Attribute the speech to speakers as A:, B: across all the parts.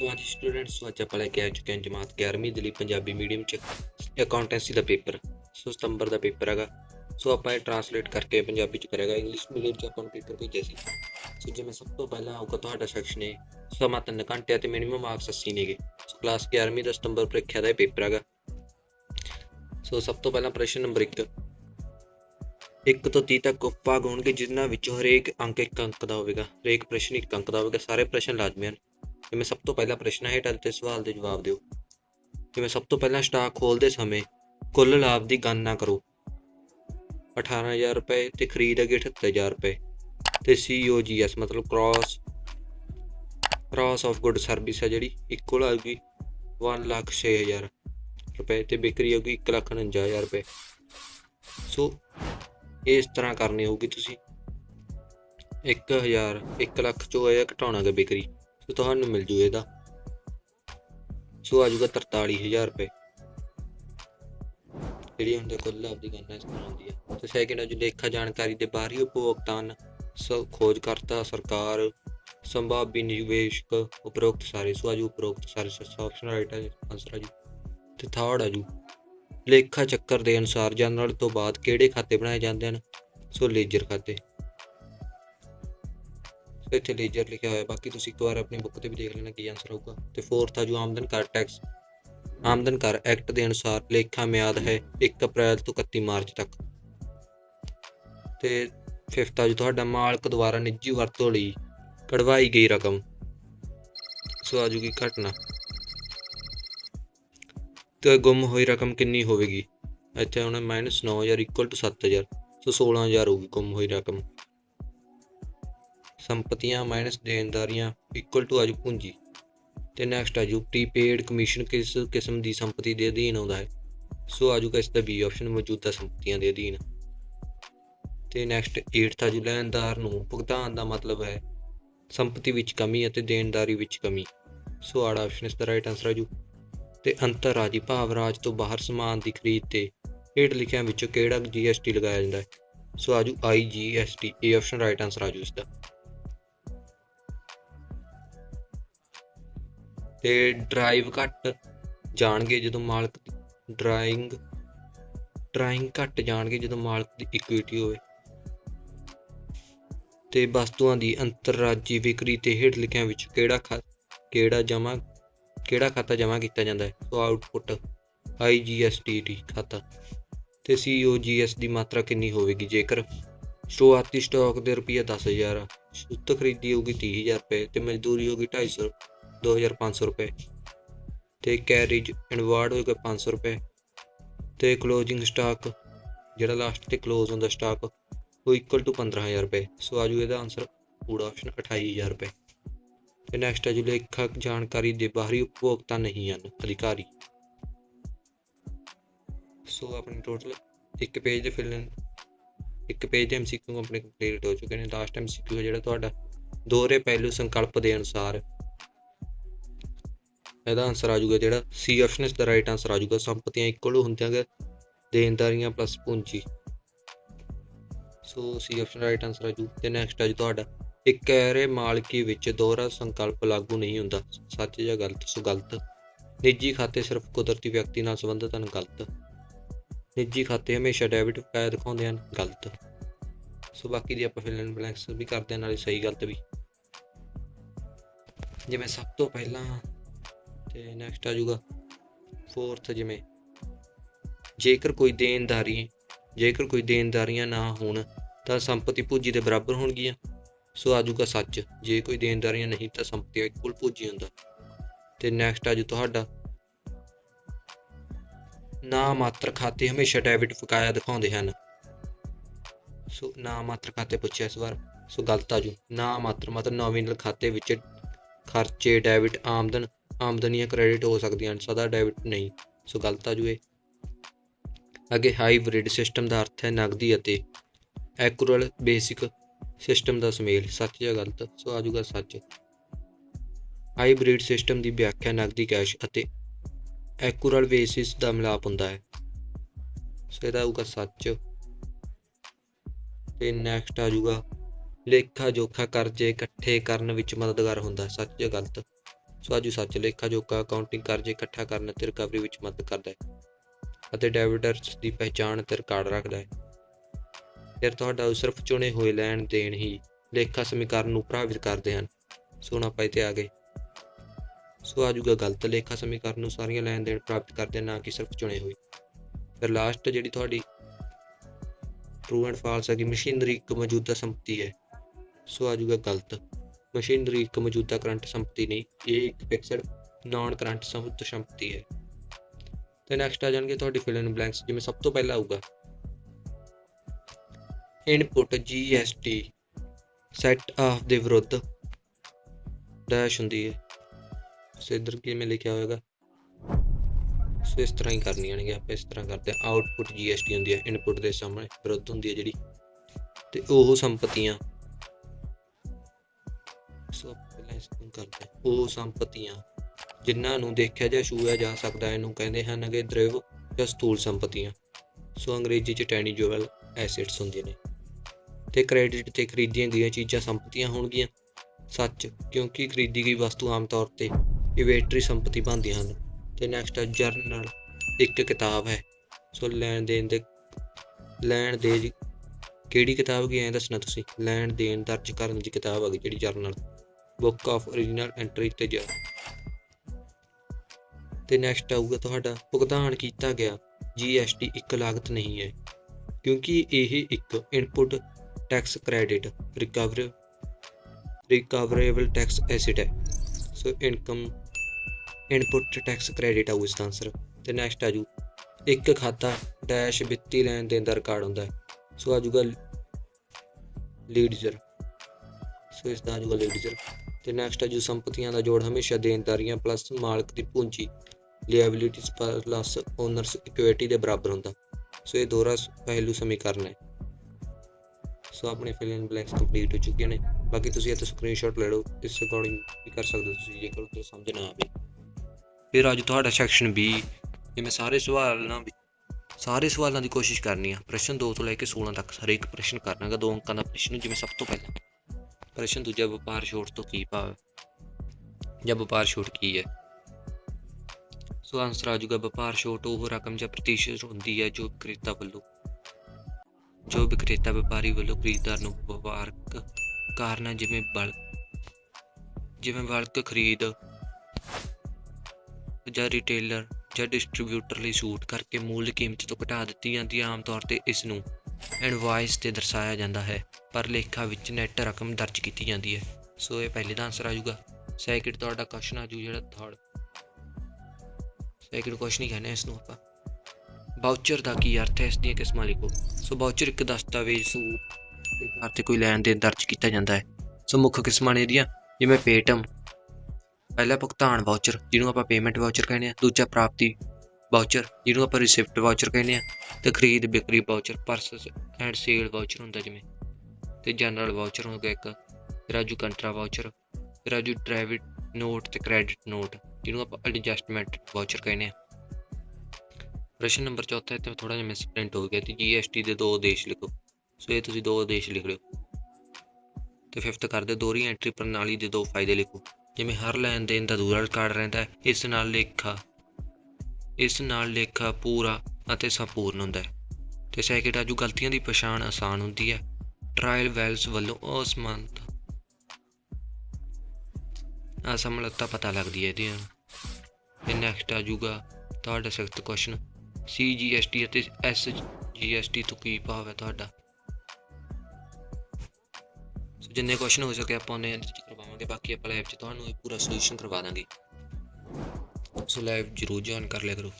A: ਸੋ ਹਾਂਜੀ ਸਟੂਡੈਂਟਸ ਅੱਜ ਆਪਾਂ ਲੈ ਕੇ ਆ ਚੁੱਕੇ ਹਾਂ ਜਮਾਤ 11ਵੀਂ ਦੇ ਲਈ ਪੰਜਾਬੀ ਮੀਡੀਅਮ ਚ ਅਕਾਊਂਟੈਂਸੀ ਦਾ ਪੇਪਰ ਸੋ ਸਤੰਬਰ ਦਾ ਪੇਪਰ ਹੈਗਾ। ਸੋ ਆਪਾਂ ਇਹ ਟਰਾਂਸਲੇਟ ਕਰਕੇ ਪੰਜਾਬੀ ਚ ਕਰਾਂਗਾ ਇੰਗਲਿਸ਼ ਮੀਡੀਅਮ ਚ ਆਪਾਂ ਨੂੰ ਪੇਪਰ ਭੇਜਿਆ ਸੀ। ਸੋ ਜਿਵੇਂ ਸਭ ਤੋਂ ਪਹਿਲਾਂ ਆਊਗਾ ਤੁਹਾਡਾ ਸੈਕਸ਼ਨ ਹੈ ਸਮਾਂ 3 ਘੰਟੇ ਤੇ ਮਿਨੀਮਮ ਮਾਰਕਸ 80 ਨੇਗੇ। ਸੋ ਕਲਾਸ 11ਵੀਂ ਦਾ ਸਤੰਬਰ ਪ੍ਰੀਖਿਆ ਦਾ ਇਹ ਪੇਪਰ ਹੈਗਾ। ਸੋ ਸਭ ਤੋਂ ਪਹਿਲਾਂ ਪ੍ਰਸ਼ਨ ਨੰਬਰ 1 1 ਤੋਂ 30 ਤੱਕ ਉਪਭਾਗ ਹੋਣਗੇ ਜਿਨ੍ਹਾਂ ਵਿੱਚੋਂ ਹਰੇਕ ਅੰਕ ਇੱਕ ਅੰਕ ਦਾ ਹੋਵੇਗਾ। ਹਰੇਕ ਪ੍ਰਸ਼ਨ ਇੱਕ ਅੰਕ ਦਾ ਹੋਵੇਗਾ। ਸਾਰੇ ਪ੍ਰਸ਼ਨ ਲਾਜ਼ਮੀ ਹਨ। ਜਿਵੇਂ ਸਭ ਤੋਂ ਪਹਿਲਾ ਪ੍ਰਸ਼ਨ ਹੈ ਹੇਠਾਂ ਦਿੱਤੇ ਸਵਾਲ ਦੇ ਜਵਾਬ ਦਿਓ। ਜਿਵੇਂ ਸਭ ਤੋਂ ਪਹਿਲਾਂ ਸਟਾਕ ਖੋਲਦੇ ਸਮੇਂ ਕੁੱਲ ਲਾਭ ਦੀ ਗਣਨਾ ਕਰੋ। 18000 ਰੁਪਏ ਤੇ ਖਰੀਦ ਅਗੇ 78000 ਰੁਪਏ ਤੇ COGS ਮਤਲਬ cross cross of good service ਹੈ ਜਿਹੜੀ ਇਕੁਅਲ ਆਊਗੀ 106000 ਰੁਪਏ ਤੇ ਵਿਕਰੀ ਹੋਊਗੀ 149000 ਰੁਪਏ। ਸੋ ਇਸ ਤਰ੍ਹਾਂ ਕਰਨੀ ਹੋਊਗੀ ਤੁਸੀਂ। 1000 1 ਲੱਖ ਚੋਂ ਇਹ ਘਟਾਉਣਾ ਗਾ ਵਿਕਰੀ ਸੋ ਤੁਹਾਨੂੰ ਮਿਲ ਜੂ ਇਹਦਾ। ਸੋ ਆ ਜਾਊਗਾ 43000 ਰੁਪਏ। ਜਿਹੜੀ ਹੁੰਦੇ ਕੁੱਲ ਲਾਭ ਦੀ ਗਣਨਾ ਇਸ ਤਰ੍ਹਾਂ ਹੁੰਦੀ ਹੈ ਤੇ ਸੈਕਿੰਡ ਹੈ ਜੋ ਲੇਖਾ ਜਾਣਕਾਰੀ ਦੇ ਬਾਹਰੀ ਉਪਭੋਗਤਾ ਖੋਜਕਰਤਾ ਸਰਕਾਰ, ਸੰਭਾਵੀ ਨਿਵੇਸ਼ਕ, ਉਪਰੋਕਤ ਸਾਰੇ। ਸੋ ਆਜੂ ਉਪਰੋਕਤ ਸਾਰੇ। ਆਪਸ਼ਨ ਰਾਈਟ ਹੈ ਆਨਸਰ ਆਜੂ ਤੇ ਥਰਡ ਆਜੂ ਲੇਖਾ ਚੱਕਰ ਦੇ ਅਨੁਸਾਰ ਜਨਰਲ ਤੋਂ ਬਾਅਦ ਕਿਹੜੇ ਖਾਤੇ ਬਣਾਏ ਜਾਂਦੇ ਹਨ? ਸੋ ਲੇਜਰ ਖਾਤੇ। ਸੋ ਇੱਥੇ ਲੇਜਰ ਲਿਖਿਆ ਹੋਇਆ, ਬਾਕੀ ਤੁਸੀਂ ਇੱਕ ਵਾਰ ਆਪਣੀ ਬੁੱਕ ਤੇ ਵੀ ਦੇਖ ਲੈਣਾ ਕੀ ਆਨਸਰ ਹੋਊਗਾ। ਤੇ ਫੋਰਥ ਆ ਜੋ ਆਮਦਨ ਕਰ ਟੈਕਸ ਆਮਦਨ ਕਰ ਐਕਟ ਦੇ ਅਨੁਸਾਰ ਲੇਖਾ ਮਿਆਦ ਹੈ 1 ਅਪ੍ਰੈਲ ਤੋਂ 31 ਮਾਰਚ ਤੱਕ। ਤੇ ਫਿਫਥ ਆ ਜੋ ਤੁਹਾਡਾ ਮਾਲਕ ਦੁਆਰਾ ਨਿੱਜੀ ਵਰਤੋਂ ਲਈ ਕਢਵਾਈ ਗਈ ਰਕਮ। ਸੋ ਆ ਜੂਗੀ ਘਟਨਾ। ਤੇ ਗੁੰਮ ਹੋਈ ਰਕਮ ਕਿੰਨੀ ਹੋਵੇਗੀ? ਇੱਥੇ ਹੁਣ -9000 ਇਕੁਅਲ ਟੂ 7000 ਸੋ 16000 ਹੋਊਗੀ ਗੁੰਮ ਹੋਈ ਰਕਮ। ਸੰਪਤੀਆਂ ਮਾਈਨਸ ਦੇਣਦਾਰੀਆਂ ਇਕੁਅਲ ਟੂ ਆਜੂ ਪੂੰਜੀ। ਤੇ ਨੈਕਸਟ ਆਜੂ ਪ੍ਰੀਪੇਡ ਕਮਿਸ਼ਨ ਕਿਸ ਕਿਸਮ ਦੀ ਸੰਪਤੀ ਦੇ ਅਧੀਨ ਆਉਂਦਾ ਹੈ? ਸੋ ਆਜੂਗਾ ਇਸ ਦਾ ਬੀ ਆਪਸ਼ਨ ਮੌਜੂਦਾ ਸੰਪਤੀਆਂ ਦੇ ਅਧੀਨ। ਤੇ ਨੈਕਸਟ 8th ਆਜੂ ਲੈਣਦਾਰ ਨੂੰ ਭੁਗਤਾਨ ਦਾ ਮਤਲਬ ਹੈ ਸੰਪਤੀ ਵਿੱਚ ਕਮੀ ਅਤੇ ਦੇਣਦਾਰੀ ਵਿੱਚ ਕਮੀ। ਸੋ ਆੜਾ ਆਪਸ਼ਨ ਇਸ ਦਾ ਰਾਈਟ ਆਨਸਰ ਆਜੂ ਤੇ ਅੰਤਰਰਾਜੀ ਭਾਵ ਰਾਜ ਤੋਂ ਬਾਹਰ ਸਮਾਨ ਦੀ ਖਰੀਦ ਤੇ ਹੇਠ ਲਿਖਿਆਂ ਵਿੱਚੋਂ ਕਿਹੜਾ GST ਲਗਾਇਆ ਜਾਂਦਾ ਹੈ? ਸੋ ਆਜੂ IGST ਇਹ ਆਪਸ਼ਨ ਰਾਈਟ ਆਨਸਰ ਆਜੂ ਇਸ ਦਾ। ਤੇ ਡਰਾਈਵ ਘੱਟ ਜਾਣਗੇ ਜਦੋਂ ਮਾਲਕ ਡਰਾਈਂਗ ਡਰਾਈਂਗ ਘੱਟ ਜਾਣਗੇ ਜਦੋਂ ਮਾਲਕ ਦੀ ਇਕੁਇਟੀ ਹੋਵੇ। ਤੇ ਵਸਤੂਆਂ ਦੀ ਅੰਤਰਰਾਜੀ ਵਿਕਰੀ ਤੇ ਹੇਠ ਲਿਖਿਆਂ ਵਿੱਚ ਕਿਹੜਾ ਖਾ, ਕਿਹੜਾ ਜਮਾ ਕਿਹੜਾ ਖਾਤਾ ਜਮ੍ਹਾਂ ਕੀਤਾ ਜਾਂਦਾ ਹੈ? ਸੋ ਆਊਟਪੁੱਟ IGST ਖਾਤਾ। ਤੇ COGS ਦੀ ਮਾਤਰਾ ਕਿੰਨੀ ਹੋਵੇਗੀ? ਜੇਕਰ ਸ਼ੁਰੂਆਤੀ ਸਟਾਕ ਦੇ ਰੁਪਈਆ 10000 ਸੁੱਤ ਖਰੀਦੀ ਹੋਊਗੀ 30000 ਰੁਪਏ ਤੇ ਮਜ਼ਦੂਰੀ ਹੋਊਗੀ 250 2500 ਰੁਪਏ ਤੇ ਕੈਰੀਜ ਇਨਵਾਰਡ ਹੋਏਗਾ 500 ਰੁਪਏ ਤੇ ਕਲੋਜ਼ਿੰਗ ਸਟਾਕ ਜਿਹੜਾ ਲਾਸਟ ਤੇ ਕਲੋਜ਼ ਹੁੰਦਾ ਸਟਾਕ ਉਹ ਇਕੁਅਲ ਟੂ 15000 ਰੁਪਏ। ਸੋ ਆਜੂ ਇਹਦਾ ਆਨਸਰ ਪੂਰਾ ਆਪਸ਼ਨ 28000 ਰੁਪਏ। ਤੇ ਨੈਕਸਟ ਹੈ ਜੋ ਲੇਖਕ ਜਾਣਕਾਰੀ ਦੇ ਬਾਹਰੀ ਉਪਭੋਗਤਾ ਨਹੀਂ ਹਨ, ਅਧਿਕਾਰੀ। ਸੋ ਆਪਣੀ ਟੋਟਲ ਇੱਕ ਪੇਜ ਦੇ ਫਿਲ ਇੱਕ ਪੇਜ ਦੇ ਐਮਸੀਕਿਊ ਆਪਣੇ ਕੰਪਲੀਟ ਹੋ ਚੁੱਕੇ ਨੇ। ਲਾਸਟ ਐਮਸੀਕਿਊ ਜਿਹੜਾ ਤੁਹਾਡਾ। ਦੋਹਰੇ ਪਹਿਲੂ ਸੰਕਲਪ ਦੇ ਅਨੁਸਾਰ ਇਹਦਾ ਆਨਸਰ ਆ ਜਾਊਗਾ ਜਿਹੜਾ ਸੀ ਆਪਸ਼ਨ ਇਸ ਦਾ ਰਾਈਟ ਆਨਸਰ ਆ ਜਾਊਗਾ। ਸੰਪਤੀਆਂ ਇਕੁਅਲ ਹੁੰਦੀਆਂ ਗੇ ਦੇਣਦਾਰੀਆਂ ਪਲੱਸ ਪੂੰਜੀ। So C option right answer ਆ ਜੂ ਤੇ ਨੈਕਸਟ ਆ ਜੀ ਤੁਹਾਡਾ। ਇੱਕ ਕਹਿਰੇ ਮਾਲਕੀ ਵਿੱਚ ਦੋਹਰਾ ਸੰਕਲਪ ਲਾਗੂ ਨਹੀਂ ਹੁੰਦਾ। ਸੱਚ ਜਾਂ ਗਲਤ? ਸੋ ਗਲਤ। ਨਿੱਜੀ ਖਾਤੇ ਸਿਰਫ ਕੁਦਰਤੀ ਵਿਅਕਤੀ ਨਾਲ ਸੰਬੰਧਿਤ ਹਨ, ਗਲਤ। ਨਿੱਜੀ ਖਾਤੇ ਹਮੇਸ਼ਾ ਡੈਬਿਟ ਬਕਾਇਆ ਦਿਖਾਉਂਦੇ ਹਨ, ਗਲਤ। ਸੋ ਬਾਕੀ ਦੀ ਆਪਾਂ ਫਿਲ ਇਨ ਬਲੈਂਕਸ ਵੀ ਕਰਦੇ ਹਾਂ, ਨਾਲੇ ਸਹੀ ਗਲਤ ਵੀ। ਜਿਵੇਂ ਸਭ ਤੋਂ ਪਹਿਲਾਂ ਤੇ ਨੈਕਸਟ ਆ ਜਾਊਗਾ। ਫੋਰਥ ਜਿਵੇਂ, ਜੇਕਰ ਕੋਈ ਦੇਣਦਾਰੀ, ਜੇਕਰ ਕੋਈ ਦੇਣਦਾਰੀਆਂ ਨਾ ਹੋਣ, ਤਾਂ ਸੰਪਤੀ ਪੂੰਜੀ ਦੇ ਬਰਾਬਰ ਹੋਣਗੀਆਂ। ਸੋ ਆ ਜਾਊਗਾ ਸੱਚ, ਜੇ ਕੋਈ ਦੇਣਦਾਰੀਆਂ ਨਹੀਂ, ਤਾਂ ਸੰਪਤੀ ਇਕੁਅਲ ਪੂੰਜੀ ਹੁੰਦਾ। ਤੇ ਨੈਕਸਟ ਆ ਜੂ ਤੁਹਾਡਾ। ਨਾ ਮਾਤਰ ਖਾਤੇ ਹਮੇਸ਼ਾ ਡੈਬਿਟ ਫਕਾਇਆ ਦਿਖਾਉਂਦੇ ਹਨ। ਸੋ ਨਾ ਮਾਤਰ ਖਾਤੇ ਪੁੱਛਿਆ ਇਸ ਵਾਰ, ਸੋ ਗਲਤ ਆ ਜੂ ਨਾ ਮਾਤਰ ਮਤਲਬ ਨੋਮੀਨਲ ਖਾਤੇ ਵਿੱਚ ਖਰਚੇ ਡੈਬਿਟ ਆਮਦਨ ਆਮਦਨੀਆਂ ਕ੍ਰੈਡਿਟ ਹੋ ਸਕਦੀਆਂ ਹਨ ਸਦਾ ਡੈਬਿਟ ਨਹੀਂ ਸੋ ਗਲਤ ਆ ਜੂ ਅੱਗੇ ਹਾਈਬ੍ਰਿਡ ਸਿਸਟਮ ਦਾ ਅਰਥ ਹੈ ਨਗਦੀ ਅਤੇ ਐਕੁਰਲ ਬੇਸਿਕ ਸਿਸਟਮ ਦਾ ਸੁਮੇਲ ਸੱਚ ਜਾਂ ਗਲਤ? ਸੋ ਆ ਜਾਊਗਾ ਸੱਚ। ਹਾਈਬ੍ਰਿਡ ਸਿਸਟਮ ਦੀ ਵਿਆਖਿਆ ਨਗਦੀ ਕੈਸ਼ ਅਤੇ ਐਕੁਰਲ ਬੇਸਿਸ ਦਾ ਮਿਲਾਪ ਹੁੰਦਾ ਹੈ। ਸੋ ਇਹਦਾ ਆਊਗਾ ਸੱਚ। ਤੇ ਨੈਕਸਟ ਆ ਜਾਊਗਾ ਲੇਖਾ ਜੋਖਾ ਕਰਜ਼ੇ ਇਕੱਠੇ ਕਰਨ ਵਿੱਚ ਮਦਦਗਾਰ ਹੁੰਦਾ ਹੈ, ਸੱਚ ਜਾਂ ਗਲਤ? ਸੋ ਆਜੂ ਸੱਚ ਲੇਖਾ ਜੋਖਾ ਅਕਾਊਂਟਿੰਗ ਕਰਜ਼ੇ ਇਕੱਠਾ ਕਰਨ ਅਤੇ ਰਿਕਵਰੀ ਵਿੱਚ ਮਦਦ ਕਰਦਾ ਹੈ ਅਤੇ ਡੈਬਿਟਰਸ ਦੀ ਪਹਿਚਾਣ ਅਤੇ ਰਿਕਾਰਡ ਰੱਖਦਾ ਹੈ। ਫਿਰ ਤੁਹਾਡਾ ਸਿਰਫ ਚੁਣੇ ਹੋਏ ਲੈਣ ਦੇਣ ਹੀ ਲੇਖਾ ਸਮੀਕਰਨ ਨੂੰ ਪ੍ਰਭਾਵਿਤ ਕਰਦੇ ਹਨ। ਸੋ ਹੁਣ ਆਪਾਂ ਆ ਗਏ। ਸੋ ਆਜੂਗਾ ਗਲਤ ਲੇਖਾ ਸਮੀਕਰਨ ਨੂੰ ਸਾਰੀਆਂ ਲੈਣ ਦੇਣ ਪ੍ਰਾਪਤ ਕਰਦੇ ਹਨ, ਨਾ ਕਿ ਸਿਰਫ ਚੁਣੇ ਹੋਏ। ਫਿਰ ਲਾਸਟ ਜਿਹੜੀ ਤੁਹਾਡੀ ਟਰੂ ਐਂਡ ਫਾਲਸ ਹੈ ਕਿ ਮਸ਼ੀਨਰੀ ਇੱਕ ਮੌਜੂਦਾ ਸੰਪਤੀ ਹੈ। ਸੋ ਆਜੂਗਾ ਗਲਤ। ਮਸ਼ੀਨਰੀ ਇੱਕ ਮੌਜੂਦਾ ਕਰੰਟ ਸੰਪਤੀ ਨਹੀਂ, ਇਹ ਇੱਕ ਫਿਕਸਡ ਨਾਨ ਕਰੰਟ ਸੰਪਤੀ ਹੈ। ਤੇ ਨੈਕਸਟ ਆ ਜਾਣਗੇ ਤੁਹਾਡੀ ਫਿਲ ਇਨ ਬਲੈਂਕਸ ਜਿਵੇਂ ਸਭ ਤੋਂ ਪਹਿਲਾਂ ਆਊਗਾ। ਇਨਪੁਟ GST ਸੈਟ ਆਫ ਦੇ ਵਿਰੁੱਧ ਡੈਸ਼ ਹੁੰਦੀ ਹੈ। ਸੋ ਇਧਰ ਕਿਵੇਂ ਲਿਖਿਆ ਹੋਏਗਾ? ਸੋ ਇਸ ਤਰ੍ਹਾਂ ਹੀ ਕਰਨੀਆਂ ਨੇ ਆਪਾਂ, ਇਸ ਤਰ੍ਹਾਂ ਕਰਦੇ ਹਾਂ। ਆਉਟਪੁੱਟ GST ਹੁੰਦੀ ਹੈ ਇਨਪੁੱਟ ਦੇ ਸਾਹਮਣੇ ਵਿਰੁੱਧ ਹੁੰਦੀ ਹੈ ਜਿਹੜੀ। ਤੇ ਉਹ ਸੰਪਤੀਆਂ ਉਹ ਸੰਪਤੀਆਂ ਜਿਨ੍ਹਾਂ ਨੂੰ ਦੇਖਿਆ ਜਾਂ ਛੂਹਿਆ ਜਾ ਸਕਦਾ ਹੈ ਇਹਨੂੰ ਕਹਿੰਦੇ ਹਨ ਕਿ ਦ੍ਰਿਵ ਜਾਂ ਸਥੂਲ ਸੰਪਤੀਆਂ ਸੋ ਅੰਗਰੇਜ਼ੀ 'ਚ ਟੈਂਜੀਬਲ ਐਸੈਟਸ ਹੁੰਦੀਆਂ ਨੇ ਤੇ ਕ੍ਰੈਡਿਟ ਤੇ ਖਰੀਦੀਆਂ ਗਈਆਂ ਚੀਜ਼ਾਂ ਸੰਪਤੀਆਂ ਹੋਣਗੀਆਂ ਸੱਚ ਕਿਉਂਕਿ ਖਰੀਦੀ ਗਈ ਵਸਤੂ ਆਮ ਤੌਰ ਤੇ ਇਨਵੈਂਟਰੀ ਸੰਪਤੀ ਬਣਦੀਆਂ ਹਨ ਤੇ ਨੈਕਸਟ ਹੈ ਜਰਨਲ ਇੱਕ ਕਿਤਾਬ ਹੈ ਸੋ ਲੈਣ ਦੇਣ ਦੇ ਲੈਣ ਦੇ ਕਿਹੜੀ ਕਿਤਾਬ ਗਈ ਐ ਦੱਸਣਾ ਤੁਸੀਂ ਲੈਣ ਦੇਣ ਦਰਜ ਕਰਨ ਦੀ ਕਿਤਾਬ ਹੈਗੀ ਜਿਹੜੀ journal book of origignal entry ਤੇ ਜਾ। ਤੇ ਨੈਕਸਟ ਆਊਗਾ ਤੁਹਾਡਾ, ਭੁਗਤਾਨ ਕੀਤਾ ਗਿਆ। GST ਇੱਕ ਲਾਗਤ ਨਹੀਂ ਹੈ, ਕਿਉਂਕਿ ਇਹ ਇੱਕ input tax credit recover recoverable tax asset ਹੈ। So income input tax credit ਆਊ ਇਸ ਦਾ ਆਨਸਰ ਤੇ ਨੈਕਸਟ ਆਜੂ। ਇੱਕ ਖਾਤਾ ਡੈਸ਼ ਵਿੱਤੀ ਲੈਣ ਦੇਣ ਦਾ ਰਿਕਾਰਡ ਹੁੰਦਾ ਹੈ। ਸੋ ਆਜੂਗਾ ਲੀਡਜਰ ਸੋ ਇਸ ਦਾ ਆਜੂਗਾ ਲੀਡਜਰ ਤੇ ਨੈਕਸਟ ਆਜੂ ਸੰਪਤੀਆਂ ਦਾ ਜੋੜ ਹਮੇਸ਼ਾ ਦੇਣਦਾਰੀਆਂ ਪਲੱਸ ਮਾਲਕ ਦੀ ਪੂੰਜੀ ਲਿਆਬਿਲਿਟੀਜ਼ ਪਲੱਸ ਓਨਰਸ ਇਕੁਇਟੀ ਦੇ ਬਰਾਬਰ ਹੁੰਦਾ। ਸੋ ਇਹ ਦੋਹਰਾ ਪਹਿਲੂ ਸਮੀਕਰਨ ਹੈ। ਸੋ ਆਪਣੇ ਫਿਲ ਇਨ ਬਲੈਂਕਸ ਕੰਪਲੀਟ ਹੋ ਚੁੱਕੇ ਨੇ। ਬਾਕੀ ਤੁਸੀਂ ਇੱਥੇ ਸਕਰੀਨਸ਼ਾਟ ਲੈ ਲਓ। ਇਸ ਅਕੋਰਡਿੰਗ ਵੀ ਕਰ ਸਕਦੇ ਹੋ ਤੁਸੀਂ, ਜੇਕਰ ਤੁਹਾਨੂੰ ਸਮਝ ਨਾ ਆਵੇ। ਫਿਰ ਅੱਜ ਤੁਹਾਡਾ ਸੈਕਸ਼ਨ B ਜਿਵੇਂ ਸਾਰੇ ਸਵਾਲਾਂ ਵੀ, ਸਾਰੇ ਸਵਾਲਾਂ ਦੀ ਕੋਸ਼ਿਸ਼ ਕਰਨੀ ਆ। ਪ੍ਰਸ਼ਨ 2 ਤੋਂ ਲੈ ਕੇ 16 ਤੱਕ ਹਰੇਕ ਪ੍ਰਸ਼ਨ ਕਰਨਾਗਾ। ਦੋ ਅੰਕਾਂ ਦਾ ਪ੍ਰਸ਼ਨ ਜਿਵੇਂ ਸਭ ਤੋਂ ਪਹਿਲਾਂ। ਪ੍ਰਸ਼ਨ ਦੂਜਾ ਵਪਾਰ ਛੋਟ ਤੋਂ ਕੀ ਭਾਵ ਜਾਂ ਵਪਾਰ ਛੋਟ ਕੀ ਹੈ? ਸੋ ਆਨਸਰ ਆ ਜਾਊਗਾ ਵਪਾਰ ਛੋਟ ਉਹ ਰਕਮ ਜਾਂ ਪ੍ਰਤੀਸ਼ਤ ਹੁੰਦੀ ਹੈ ਜੋ ਵਿਕਰੇਤਾ ਵੱਲੋਂ, ਜੋ ਵਿਕਰੇਤਾ ਵਪਾਰੀ ਵੱਲੋਂ ਖਰੀਦਦਾਰ ਨੂੰ ਵਪਾਰਕ ਕਾਰਨਾਂ ਜਿਵੇਂ ਬਲ, ਜਿਵੇਂ ਬਲਕ ਖਰੀਦ ਜਾਂ ਰਿਟੇਲਰ ਜਾਂ ਡਿਸਟ੍ਰੀਬਿਊਟਰ ਲਈ ਛੂਟ ਕਰਕੇ ਮੂਲ ਕੀਮਤ ਤੋਂ ਘਟਾ ਦਿੱਤੀ ਜਾਂਦੀ ਹੈ, ਆਮ ਤੌਰ ਤੇ ਇਸ ਨੂੰ ਇਨਵਾਇਸ ਤੇ ਦਰਸਾਇਆ ਜਾਂਦਾ ਹੈ, ਪਰ ਲੇਖਾ ਵਿੱਚ ਨੈਟ ਰਕਮ ਦਰਜ ਕੀਤੀ ਜਾਂਦੀ ਹੈ। ਸੋ ਇਹ ਪਹਿਲੇ ਦਾ ਆਨਸਰ ਆ ਜਾਊਗਾ। ਸੈਕਿੰਡ ਤੁਹਾਡਾ ਕੁਐਸਚਨ ਆ ਜੂ ਜਿਹੜਾ ਥਰਡ ਸੈਕਿੰਡ ਕੁਐਸਚਨ ਹੀ ਕਹਿੰਦੇ ਇਸ ਨੂੰ ਆਪਾਂ। ਬਾਊਚਰ ਦਾ ਕੀ ਅਰਥ ਹੈ? ਇਸ ਦੀਆਂ ਕਿਸਮਾਂ ਲਿਖੋ। ਸੋ ਬਾਊਚਰ ਇੱਕ ਦਸਤਾਵੇਜ਼ ਸੂਟ ਤੇ ਕੋਈ ਲੈਣ ਦੇਣ ਦਰਜ ਕੀਤਾ ਜਾਂਦਾ ਹੈ। ਸੋ ਮੁੱਖ ਕਿਸਮਾਂ ਨੇ ਇਹਦੀਆਂ, ਜਿਵੇਂ ਪੇਟਮ ਪਹਿਲਾ ਭੁਗਤਾਨ ਵਾਊਚਰ ਜਿਹਨੂੰ ਆਪਾਂ ਪੇਮੈਂਟ ਵਾਊਚਰ ਕਹਿੰਦੇ ਆ ਦੂਜਾ ਪ੍ਰਾਪਤੀ ਵਾਊਚਰ ਜਿਹਨੂੰ ਆਪਾਂ ਰਿਸਿਪਟ ਵਾਊਚਰ ਕਹਿੰਦੇ ਆ ਤੇ ਖਰੀਦ ਵਿਕਰੀ voucher purchase and sale voucher ਹੁੰਦਾ ਜਿਵੇਂ ਤੇ ਜਨਰਲ ਵਾਊਚਰ ਹੋ ਗਿਆ ਇੱਕ ਰਾਜੂ ਕੰਟਰਾ ਵਾਊਚਰ ਰਾਜੂ ਆਜੂ ਡੈਬਿਟ ਨੋਟ ਤੇ ਕ੍ਰੈਡਿਟ ਨੋਟ ਜਿਹਨੂੰ ਆਪਾਂ ਐਡਜਸਟਮੈਂਟ ਵਾਊਚਰ ਕਹਿੰਦੇ ਆ ਪ੍ਰਸ਼ਨ ਨੰਬਰ ਚੌਥਾ, ਇੱਥੇ ਥੋੜਾ ਜਿਹਾ ਮਿਸਪ੍ਰਿੰਟ ਹੋ ਗਿਆ ਤੇ GST ਦੇ ਦੋ ਉਦੇਸ਼ ਲਿਖੋ। ਸੋ ਇਹ ਤੁਸੀਂ ਦੋ ਉਦੇਸ਼ ਲਿਖ ਲਿਓ ਤੇ ਫਿਫਥ ਕਰਦੇ ਦੋਹਰੀ ਐਂਟਰੀ ਪ੍ਰਣਾਲੀ ਦੇ ਦੋ ਫਾਇਦੇ ਲਿਖੋ। ਜਿਵੇਂ ਹਰ ਲੈਣ ਦੇਣ ਦਾ ਦੂਰਾ ਰਿਕਾਰਡ ਰਹਿੰਦਾ ਹੈ, ਇਸ ਨਾਲ ਲੇਖਾ ਇਸ ਨਾਲ ਲੇਖਾ ਪੂਰਾ ਅਤੇ ਸੰਪੂਰਨ ਹੁੰਦਾ ਹੈ। ਤੇ ਸੈਕਿੰਡ ਆਜੂ ਗਲਤੀਆਂ ਦੀ ਪਛਾਣ ਆਸਾਨ ਹੁੰਦੀ ਹੈ। ਟ੍ਰਾਇਲ ਵੈਲਸ ਵੱਲੋਂ ਅਸਮਾਨਤਾ। ਅਸਮਲਤਾ ਪਤਾ ਲੱਗਦੀ ਹੈ ਇਹਦੀ ਤੇ ਨੈਕਸਟ ਆਜੂਗਾ। ਤੁਹਾਡਾ ਸਿਕਸਥ ਕੁਐਸਚਨ CGST ਅਤੇ SGST ਤੋਂ ਕੀ ਭਾਵ ਹੈ ਤੁਹਾਡਾ? ਸੋ ਜਿੰਨੇ ਕੁਐਸਚਨ ਹੋ ਸਕੇ ਆਪਾਂ ਉਹਨੇ ਕਰਵਾਵਾਂਗੇ ਬਾਕੀ ਆਪਾਂ ਲਾਈਵ 'ਚ ਤੁਹਾਨੂੰ ਇਹ ਪੂਰਾ ਸੋਲੂਸ਼ਨ ਕਰਵਾ ਦਾਂਗੇ। ਸੋ ਲਾਈਵ ਜਰੂਰ ਜੁਆਇਨ ਕਰ ਲਿਆ ਕਰੋ।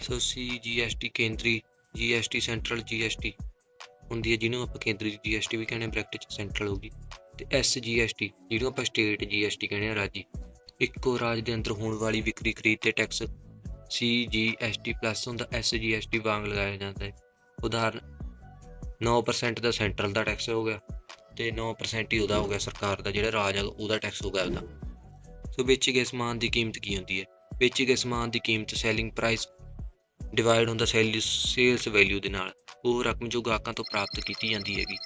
A: ਸੋ CGST ਕੇਂਦਰੀ GST ਸੈਂਟਰਲ GST ਹੁੰਦੀ ਹੈ ਜਿਹਨੂੰ ਆਪਾਂ ਕੇਂਦਰੀ GST ਵੀ ਕਹਿੰਦੇ ਬ੍ਰੈਕਟ 'ਚ ਸੈਂਟਰਲ ਹੋਗੀ ਤੇ SGST ਜਿਹਨੂੰ ਆਪਾਂ ਸਟੇਟ GST ਕਹਿੰਦੇ ਆ ਰਾਜੀ। ਇੱਕੋ ਰਾਜ ਦੇ ਅੰਦਰ ਹੋਣ ਵਾਲੀ ਵਿਕਰੀ, ਖਰੀਦ ਤੇ ਟੈਕਸ CGST ਪਲੱਸ ਹੁੰਦਾ SGST ਵਾਂਗ ਲਗਾਇਆ ਜਾਂਦਾ ਹੈ। ਉਦਾਹਰਨ 9% ਦਾ ਸੈਂਟਰਲ ਦਾ ਟੈਕਸ ਹੋ ਗਿਆ ਤੇ 9% ਹੀ ਉਹਦਾ ਹੋ ਗਿਆ ਸਰਕਾਰ ਦਾ, ਜਿਹੜਾ ਰਾਜ ਹੈ ਉਹਦਾ ਟੈਕਸ ਹੋ ਗਿਆ ਉਹਦਾ। ਸੋ ਵੇਚੇ ਗਏ ਸਮਾਨ ਦੀ ਕੀਮਤ ਕੀ ਹੁੰਦੀ ਹੈ? ਵੇਚੇ ਗਏ ਸਮਾਨ ਦੀ ਕੀਮਤ ਸੈਲਿੰਗ ਪ੍ਰਾਈਸ ਡਿਵਾਈਡ ਹੁੰਦਾ ਸੇਲਸ ਵੈਲਿਊ ਦੇ ਨਾਲ। ਉਹ ਰਕਮ ਜੋ ਗਾਹਕਾਂ ਤੋਂ ਪ੍ਰਾਪਤ ਕੀਤੀ ਜਾਂਦੀ ਹੈਗੀ।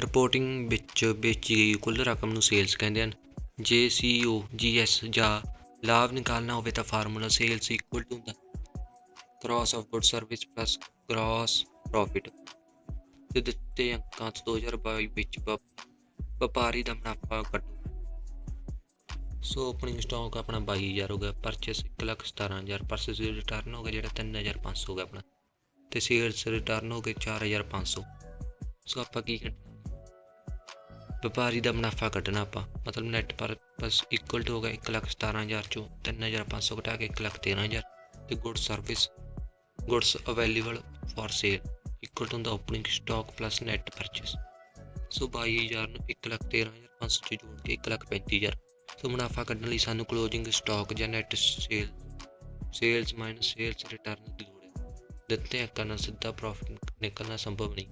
A: ਰਿਪੋਰਟਿੰਗ ਵਿੱਚ ਵੇਚੀ ਗਈ ਕੁੱਲ ਰਕਮ ਨੂੰ ਸੇਲਸ ਕਹਿੰਦੇ ਹਨ। ਜੇ ਸੀਓ ਜੀਐਸ ਜਾਂ ਲਾਭ ਨਿਕਾਲਣਾ ਹੋਵੇ ਤਾਂ ਫਾਰਮੂਲਾ ਸੇਲਸ ਇਕੁਅਲ ਟੂ ਹੁੰਦਾ cross of good service plus gross profit ਤੇ ਦਿੱਤੇ ਅੰਕਾਂ ਤੋਂ 2022 ਵਿੱਚ ਵਪ- ਵਪਾਰੀ ਦਾ ਮੁਨਾਫਾ ਕੱਢੋ ਸੋ ਓਪਨਿੰਗ ਸਟਾਕ ਆਪਣਾ 22000 ਹੋ ਗਿਆ ਪਰਚੇਸ 117000 ਪਰਚੇਸ ਰਿਟਰਨ ਹੋ ਗਿਆ ਜਿਹੜਾ 3500 ਹੋ ਗਿਆ ਆਪਣਾ, ਤੇ ਸੇਲਸ ਰਿਟਰਨ ਹੋ ਗਏ 4500 ਸੋ। ਆਪਾਂ ਕੀ ਕੱਢਣਾ ਵਪਾਰੀ ਦਾ ਮੁਨਾਫਾ ਕੱਢਣਾ ਆਪਾਂ, ਮਤਲਬ ਨੈਟ ਪਰਪਸ ਇਕੁਅਲ ਟੂ ਹੋ ਗਿਆ 117000 ਚੋਂ 3500 ਘਟਾ ਕੇ 113000 ਤੇ good service goods available for sale equal to the opening stock plus net purchase so 22000 ਨੂੰ 113500 ਚ ਜੋੜ ਕੇ 135000 ਸੋ ਮੁਨਾਫਾ ਕੱਢਣ ਲਈ ਸਾਨੂੰ ਕਲੋਜ਼ਿੰਗ ਸਟਾਕ ਜਾਂ net sale sales minus sales return ਦੀ ਲੋੜ ਹੈ। ਦਿੱਤੇ ਅੰਕਾਂ ਨਾਲ ਸਿੱਧਾ ਪ੍ਰੋਫਿਟ ਨਿਕਲਣਾ ਸੰਭਵ ਨਹੀਂ।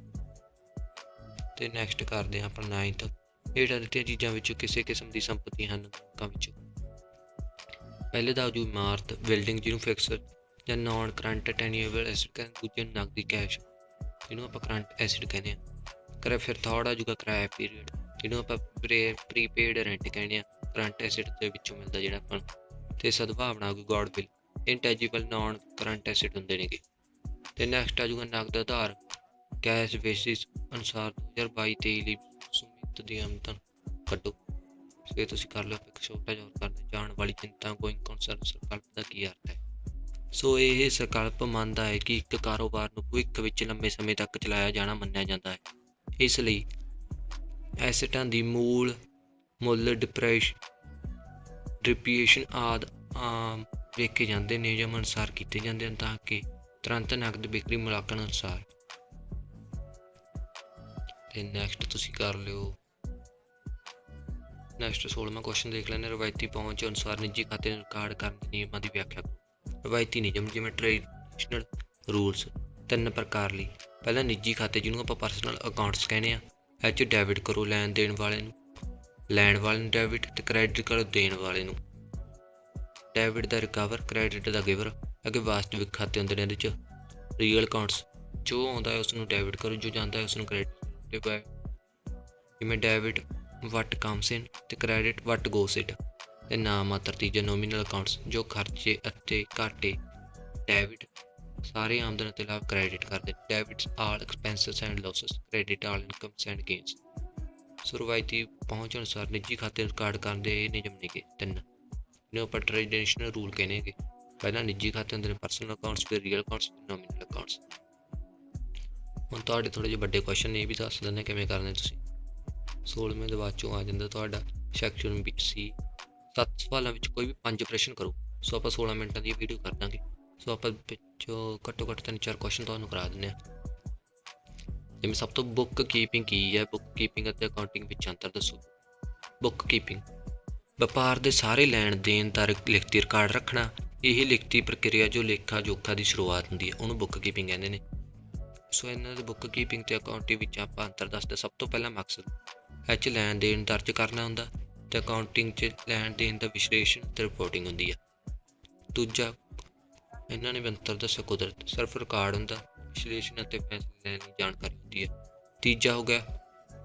A: ਤੇ ਨੈਕਸਟ ਕਰਦੇ ਹਾਂ ਆਪਾਂ 9th ਹੇਠਾਂ ਦਿੱਤੀਆਂ ਚੀਜ਼ਾਂ ਵਿੱਚੋਂ ਕਿਸੇ ਕਿਸਮ ਦੀ ਸੰਪਤੀ ਹਨ ਅੰਕਾਂ ਵਿੱਚ। ਪਹਿਲੇ ਦਾ ਜੋ ਇਮਾਰਤ ਬਿਲਡਿੰਗ ਜਿਹਨੂੰ ਫਿਕਸਡ ਜਾਂ ਨਾਨ ਕਰੰਟ ਟੈਨਿਊਏਬਲ ਐਸਿਡ ਕਹਿੰਦੇ ਦੂਜੇ ਨੂੰ ਨਕਦੀ ਕੈਸ਼ ਜਿਹਨੂੰ ਆਪਾਂ ਕਰੰਟ ਐਸਿਡ ਕਹਿੰਦੇ ਆ ਕਰੇ ਫਿਰ ਥਰਡ ਆ ਜੂਗਾ ਕਿਰਾਇਆ ਪੀਰੀਅਡ ਜਿਹਨੂੰ ਆਪਾਂ ਪ੍ਰੀਪੇਡ ਰੈਂਟ ਕਹਿੰਦੇ ਆ ਕਰੰਟ ਐਸਿਡ ਦੇ ਵਿੱਚੋਂ ਮਿਲਦਾ ਜਿਹੜਾ ਆਪਾਂ ਤੇ ਸਦਭਾਵਨਾ ਆ ਗਈ goodwill intangible non current asset ਹੁੰਦੇ ਨੇਗੇ। ਤੇ ਨੈਕਸਟ ਆ ਜੂਗਾ ਨਕਦ ਆਧਾਰ। ਕੈਸ਼ ਬੇਸਿਸ ਅਨੁਸਾਰ 2022-23 ਲਈ ਸੁਮਿਤ ਦੀ ਆਮਦਨ ਕੱਢੋ। ਸੋ ਤੁਸੀਂ ਕਰ ਲਓ ਇੱਕ ਛੋਟਾ ਜਿਹਾ ਹੋਰ ਕਰਦੇ ਜਾਣ ਵਾਲੀ ਚਿੰਤਾ ਗੋਇੰਗ ਕਨਸਰਨ ਸੰਕਲਪ ਦਾ ਕੀ ਅਰਥ ਹੈ? ਸੋ ਇਹ ਸੰਕਲਪ ਮੰਨਦਾ ਹੈ ਕਿ ਇੱਕ ਕਾਰੋਬਾਰ ਨੂੰ ਭਵਿੱਖ ਵਿੱਚ ਲੰਬੇ ਸਮੇਂ ਤੱਕ ਚਲਾਇਆ ਜਾਣਾ ਮੰਨਿਆ ਜਾਂਦਾ ਹੈ। ਇਸ ਲਈ ਐਸਟਾਂ ਦੀ ਮੂਲ ਮੁੱਲ ਡਿਪਰੈਸ਼ਨ ਡਿਪਰੀਏਸ਼ਨ ਆਦ ਆਮ ਵੇਖੇ ਜਾਂਦੇ ਨਿਯਮ ਅਨੁਸਾਰ ਕੀਤੇ ਜਾਂਦੇ ਹਨ ਤਾਂ ਕਿ ਤੁਰੰਤ ਨਕਦ ਵਿਕਰੀ ਮੁਲਾਂਕਣ ਅਨੁਸਾਰ। ਤੇ ਨੈਕਸਟ ਤੁਸੀਂ ਕਰ ਲਿਓ। ਨੈਕਸਟ 16ਵਾਂ ਕੁਐਸਚਨ ਦੇਖ ਲੈਣੇ ਰਵਾਇਤੀ ਪਹੁੰਚ ਅਨੁਸਾਰ ਨਿੱਜੀ ਖਾਤੇ ਨੂੰ ਰਿਕਾਰਡ ਕਰਨ ਦੇ ਨਿਯਮਾਂ ਦੀ ਵਿਆਖਿਆ ਕਰੋ। ਰਵਾਇਤੀ ਨਿਯਮ ਜਿਵੇਂ ਟ੍ਰੈਡੀਸ਼ਨਲ ਰੂਲਸ ਤਿੰਨ ਪ੍ਰਕਾਰ ਲਈ। ਪਹਿਲਾ ਨਿੱਜੀ ਖਾਤੇ ਜਿਹਨੂੰ ਆਪਾਂ ਪਰਸਨਲ ਅਕਾਊਂਟਸ ਕਹਿੰਦੇ ਆ ਇਹ 'ਚ ਡੈਬਿਟ ਕਰੋ, ਲੈਣ ਦੇਣ ਵਾਲੇ ਨੂੰ। ਲੈਣ ਵਾਲੇ ਨੂੰ ਡੈਬਿਟ ਤੇ ਕ੍ਰੈਡਿਟ ਕਰੋ ਦੇਣ ਵਾਲੇ ਨੂੰ। ਡੈਬਿਟ ਦਾ ਰਿਕਵਰ ਕ੍ਰੈਡਿਟ ਦਾ ਗਿਵਰ ਅੱਗੇ ਵਾਸਤਵਿਕ ਖਾਤੇ ਹੁੰਦੇ ਨੇ ਇਹਦੇ 'ਚ। ਰੀਅਲ ਅਕਾਊਂਟਸ ਜੋ ਆਉਂਦਾ ਹੈ ਉਸ ਨੂੰ ਡੈਬਿਟ ਕਰੋ, ਜੋ ਜਾਂਦਾ ਹੈ ਉਸ ਨੂੰ ਕ੍ਰੈਡਿਟ ਤੇ ਬਾਏ ਜਿਵੇਂ ਡੈਬਿਟ ਵਟ ਕਮਸ ਇਨ ਤੇ ਕ੍ਰੈਡਿਟ ਵਟ ਗੋਸ ਇਟ ਤੇ ਨਾਮ ਮਾਤਰ ਤੀਜੇ ਨੋਮੀਨਲ ਅਕਾਊਂਟਸ ਜੋ ਖਰਚੇ ਅਤੇ ਘਾਟੇ ਡੈਬਿਟ ਸਾਰੇ ਆਮਦਨ ਅਤੇ ਲਾਭ ਕ੍ਰੈਡਿਟ ਕਰਦੇ debits all expenses and losses credit all incomes and gains ਸੁਰਵਾਇਤੀ ਪਹੁੰਚ ਅਨੁਸਾਰ ਨਿੱਜੀ ਖਾਤੇ ਰਿਕਾਰਡ ਕਰਨ ਦੇ ਨਿਯਮ ਨੇਗੇ, ਤਿੰਨ। ਇਹਨੂੰ ਆਪਾਂ ਟ੍ਰੈਡੀਸ਼ਨਲ ਰੂਲ ਕਹਿੰਦੇ ਪਹਿਲਾਂ ਨਿੱਜੀ ਖਾਤੇ ਹੁੰਦੇ ਨੇ ਪਰਸਨਲ ਅਕਾਊਂਟਸ ਫਿਰ ਰੀਅਲ ਅਕਾਊਂਟਸ ਫਿਰ ਨੋਮੀਨਲ ਅਕਾਊਂਟਸ ਹੁਣ ਤੁਹਾਡੇ ਥੋੜੇ ਜਿਹੇ ਵੱਡੇ ਕੁਐਸਚਨ ਨੇ, ਇਹ ਵੀ ਦੱਸ ਦਿੰਦੇ ਕਿਵੇਂ ਕਰਨੇ ਤੁਸੀਂ। 16ਵੇਂ ਦੇ ਬਾਅਦ ਚੋਂ ਆ ਜਾਂਦਾ ਤੁਹਾਡਾ ਸੈਕਸ਼ਨ ਵਿੱਚ ਸੀ ਸੱਤ ਸਵਾਲਾਂ ਵਿੱਚ ਕੋਈ ਵੀ ਪੰਜ ਪ੍ਰਸ਼ਨ ਕਰੋ। ਸੋ ਆਪਾਂ 16 ਮਿੰਟਾਂ ਦੀ ਵੀਡੀਓ ਕਰ ਦਾਂਗੇ। ਸੋ ਆਪਾਂ ਵਿੱਚੋਂ ਘੱਟੋ ਘੱਟ ਤਿੰਨ ਚਾਰ ਕੁਐਸਚਨ ਤੁਹਾਨੂੰ ਕਰਾ ਦਿੰਦੇ ਆ ਜਿਵੇਂ ਸਭ ਤੋਂ ਬੁੱਕ ਕੀਪਿੰਗ ਕੀ ਹੈ? ਬੁੱਕ ਕੀਪਿੰਗ ਅਤੇ ਅਕਾਊਂਟਿੰਗ ਵਿੱਚ ਅੰਤਰ ਦੱਸੋ। ਬੁੱਕ ਕੀਪਿੰਗ ਵਪਾਰ ਦੇ ਸਾਰੇ ਲੈਣ ਦੇਣ ਦਾ ਲਿਖਤੀ ਰਿਕਾਰਡ ਰੱਖਣਾ, ਇਹ ਲਿਖਤੀ ਪ੍ਰਕਿਰਿਆ ਜੋ ਲੇਖਾ ਜੋਖਾ ਦੀ ਸ਼ੁਰੂਆਤ ਹੁੰਦੀ ਹੈ, ਉਹਨੂੰ ਬੁੱਕ ਕੀਪਿੰਗ ਕਹਿੰਦੇ ਨੇ। ਸੋ ਇਹਨਾਂ ਦੇ ਬੁੱਕ ਕੀਪਿੰਗ ਤੇ ਅਕਾਊਂਟਿੰਗ ਵਿੱਚ ਆਪਾਂ ਅੰਤਰ ਦੱਸਦੇ ਸਭ ਤੋਂ ਪਹਿਲਾਂ ਮਕਸਦ, ਇਹ 'ਚ ਲੈਣ ਦੇਣ ਦਰਜ ਕਰਨਾ ਹੁੰਦਾ, ਤੇ ਅਕਾਊਂਟਿੰਗ 'ਚ ਲੈਣ ਦੇਣ ਦਾ ਵਿਸ਼ਲੇਸ਼ਣ ਤੇ ਰਿਪੋਰਟਿੰਗ ਹੁੰਦੀ ਆ ਦੂਜਾ, ਇਹਨਾਂ ਨੇ ਬੰਤਰ ਦੱਸਿਆ ਕੁਦਰਤ, ਸਿਰਫ ਰਿਕਾਰਡ ਹੁੰਦਾ ਵਿਸ਼ਲੇਸ਼ਣ ਅਤੇ ਫੈਸਲੇ ਲੈਣ ਦੀ ਜਾਣਕਾਰੀ ਹੁੰਦੀ ਹੈ। ਤੀਜਾ ਹੋ ਗਿਆ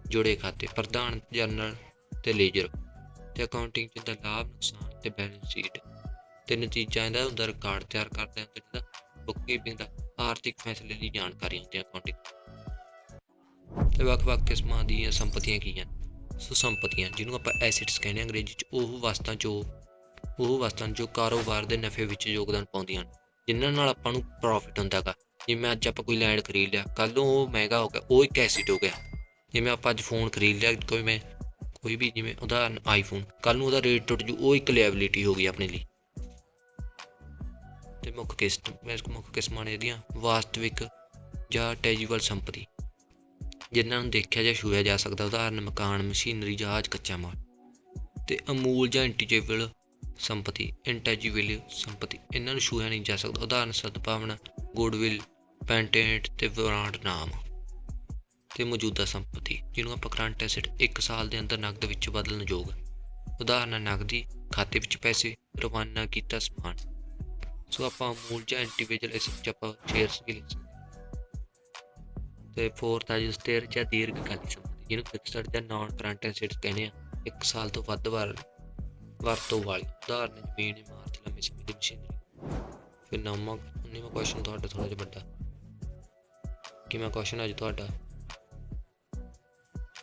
A: ਜੁੜੇ ਖਾਤੇ, ਪ੍ਰਧਾਨ ਜਨਰਲ ਤੇ ਲੇਜਰ ਤੇ ਅਕਾਊਂਟਿੰਗ 'ਚ ਦਾ ਲਾਭ, ਨੁਕਸਾਨ ਤੇ ਬੈਲੈਂਸ ਸ਼ੀਟ ਤੇ ਨਤੀਜਾ ਇਹਦਾ ਹੁੰਦਾ ਰਿਕਾਰਡ ਤਿਆਰ ਕਰਦੇ ਹੁੰਦੇ ਜਿਹਦਾ ਬੁੱਕ ਕੀਪਿੰਗ ਦਾ ਆਰਥਿਕ ਫੈਸਲੇ ਦੀ ਜਾਣਕਾਰੀ ਹੁੰਦੀ ਹੈ ਅਕਾਊਂਟਿੰਗ ਤੇ ਵੱਖ-ਵੱਖ ਕਿਸਮਾਂ ਦੀਆਂ ਸੰਪਤੀਆਂ ਕੀ ਹਨ? ਸੋ ਸੰਪਤੀਆਂ ਜਿਹਨੂੰ ਆਪਾਂ ਐਸੈਟਸ ਕਹਿੰਦੇ ਹਾਂ ਅੰਗਰੇਜ਼ੀ 'ਚ, ਉਹ ਵਸਤਾਂ ਜੋ, ਉਹ ਵਸਤਾਂ ਜੋ ਕਾਰੋਬਾਰ ਦੇ ਨਫੇ ਵਿੱਚ ਯੋਗਦਾਨ ਪਾਉਂਦੀਆਂ ਹਨ, ਜਿਨ੍ਹਾਂ ਨਾਲ ਆਪਾਂ ਨੂੰ ਪ੍ਰੋਫਿਟ ਹੁੰਦਾ ਗਾ ਜਿਵੇਂ ਅੱਜ ਆਪਾਂ ਕੋਈ ਲੈਂਡ ਖਰੀਦ ਲਿਆ ਕੱਲ ਨੂੰ ਉਹ ਮਹਿੰਗਾ ਹੋ ਗਿਆ, ਉਹ ਇੱਕ ਐਸਿਡ ਹੋ ਗਿਆ। ਜਿਵੇਂ ਆਪਾਂ ਅੱਜ ਫੋਨ ਖਰੀਦ ਲਿਆ, ਕੋਈ ਮੈਂ ਕੋਈ ਵੀ ਜਿਵੇਂ ਉਦਾਹਰਨ ਆਈਫੋਨ ਕੱਲ ਨੂੰ ਉਹਦਾ ਰੇਟ ਟੁੱਟ ਜੂ, ਉਹ ਇੱਕ ਲਾਇਬਿਲਿਟੀ ਹੋ ਗਈ ਆਪਣੇ ਲਈ। ਤੇ ਮੁੱਖ ਕਿਸਮ ਮੁੱਖ ਕਿਸਮਾਂ ਨੇ ਇਹਦੀਆਂ, ਵਾਸਤਵਿਕ ਜਾਂ ਟੈਜੀਬਲ ਸੰਪਤੀ, ਜਿਨ੍ਹਾਂ ਨੂੰ ਦੇਖਿਆ ਜਾਂ ਛੂਹਿਆ ਜਾ ਸਕਦਾ, ਉਦਾਹਰਨ ਮਕਾਨ, ਮਸ਼ੀਨਰੀ, ਜਹਾਜ਼, ਕੱਚਾ ਮਾਲ। ਤੇ ਅਮੂਲ ਜਾਂ ਇੰਟੀਜੇਬਲ ਸੰਪਤੀ ਇੰਟੈਜੀਬਲ ਸੰਪਤੀ, ਇਹਨਾਂ ਨੂੰ ਛੂਹਿਆ ਨਹੀਂ ਜਾ ਸਕਦਾ। ਉਦਾਹਰਨ ਸਦਭਾਵਨਾ ਗੁੱਡਵਿਲ ਪੈਂਟੈਂਟ ਤੇ ਬ੍ਰਾਂਡ ਨਾਮ ਤੇ ਮੌਜੂਦਾ ਸੰਪਤੀ, ਜਿਹਨੂੰ ਆਪਾਂ ਕਰੰਟ ਐਸੈਟ 1 ਸਾਲ ਦੇ ਅੰਦਰ ਨਕਦ ਵਿੱਚ ਬਦਲਣ ਯੋਗ ਉਦਾਹਰਨ ਨਕਦੀ ਖਾਤੇ ਵਿੱਚ ਪੈਸੇ, ਰਵਾਨਾ ਕੀਤਾ ਸਮਾਨ। ਸੋ ਆਪਾਂ ਅਮੂਲ ਜਾਂ ਇੰਡੀਵਿਜੂਅਲ ਇਸ ਵਿੱਚ ਆਪਾਂ ਸ਼ੇਅਰਸ ਵੀ ਲਿਖ ਸਕਦੇ ਤੇ ਫੋਰਥ ਆ ਜੀ, ਸਥਿਰ ਜਾਂ ਦੀਰਘਕਾਲੀ ਸੰਪਤੀ, ਜਿਹਨੂੰ ਫਿਕਸਡ ਜਾਂ ਨਾਨ ਕਰੰਟ ਐਸੈਟਸ ਕਹਿੰਦੇ ਆ 1 ਸਾਲ ਤੋਂ ਵੱਧ ਵਾਰ, ਵਰਤੋਂ ਵਾਲੀ, ਉਦਾਹਰਨ ਜ਼ਮੀਨ, ਇਮਾਰਤ ਲੰਮੇ ਸਮੇਂ ਦੀ ਮਸ਼ੀਨਰੀ। ਫਿਰ ਨੌਵਾਂ ਉੱਨੀਵਾਂ ਕੁਐਸਚਨ ਤੁਹਾਡਾ ਥੋੜਾ ਜਿਹਾ ਵੱਡਾ। ਕਿਵੇਂ ਕੁਐਸਚਨ ਅੱਜ ਤੁਹਾਡਾ?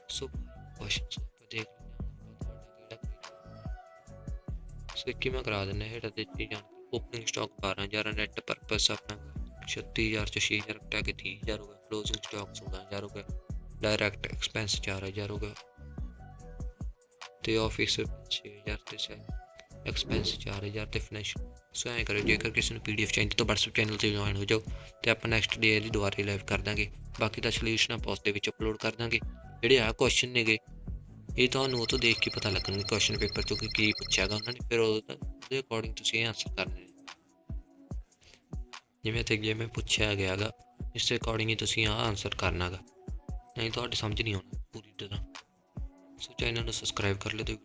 A: ਸੋ ਕੁਐਸਚਨ ਦੇਖ ਲੈਂਦੇ ਹਾਂ ਆਪਾਂ ਕਰਾ ਦਿੰਦੇ ਹਾਂ ਦਿੱਤੀ ਜਾਣ ਓਪਨਿੰਗ ਸਟਾਕ 12000 ਨੈਟ ਪਰਪਸ ਆਪਣਾ 36000 ਚ 6000 ਘਟਾ ਕੇ 30000 ਹੋ ਗਿਆ। ਕਲੋਜ਼ਿੰਗ ਸਟਾਕ 16000 ਹੋ ਗਿਆ। ਡਾਇਰੈਕਟ ਐਕਸਪੈਂਸ 4000 ਹੋ ਗਿਆ। ਤੇ ਆਫਿਸ 6000 ਤੇ ਸੈ ਐਕਸਪੈਂਸ 4000 ਤੇ ਫਾਈਨੈਂਸ਼ੀਅਲ ਸੋ ਐਂ ਕਰੋ ਜੇਕਰ ਕਿਸੇ ਨੂੰ ਪੀਡੀਐਫ ਚਾਹੀਦੀ ਤਾਂ WhatsApp ਚੈਨਲ ਤੇ ਜੁਆਇਨ ਹੋ ਜਾਓ ਤੇ ਆਪਾਂ ਨੈਕਸਟ ਡੇ ਇਹਦੀ ਦੁਬਾਰਾ ਲਾਈਵ ਕਰ ਦਾਂਗੇ। ਬਾਕੀ ਦਾ ਸੋਲੂਸ਼ਨ ਆਪਾਂ ਉਸ ਦੇ ਵਿੱਚ ਅਪਲੋਡ ਕਰ ਦਾਂਗੇ। ਜਿਹੜੇ ਆ ਕੁਐਸਚਨ ਨੇਗੇ, ਇਹ ਤੁਹਾਨੂੰ ਉਹ ਤੋਂ ਦੇਖ ਕੇ ਪਤਾ ਲੱਗਣਗੇ ਕੁਐਸਚਨ ਪੇਪਰ ਤੋਂ ਕਿ ਕੀ ਪੁੱਛਿਆਗਾ ਉਹਨਾਂ ਨੇ, ਫਿਰ ਉਹਦਾ- ਉਹਦੇ ਅਕੋਰਡਿੰਗ ਤੁਸੀਂ ਆਨਸਰ ਕਰਨੇ ਜਿਵੇਂ ਤੇ ਜਿਵੇਂ ਪੁੱਛਿਆ ਗਿਆਗਾ ਇਸ ਦੇ ਅਕੋਰਡਿੰਗ ਹੀ ਤੁਸੀਂ ਆ ਆਨਸਰ ਕਰਨਾਗਾ ਨਹੀਂ, ਤੁਹਾਡੀ ਸਮਝ ਨਹੀਂ ਆਉਣਾ ਪੂਰੀ ਤਰ੍ਹਾਂ। ਸੋ ਚੈਨਲ ਨੂੰ ਸਬਸਕ੍ਰਾਈਬ ਕਰ ਲਿਓ ਤੇ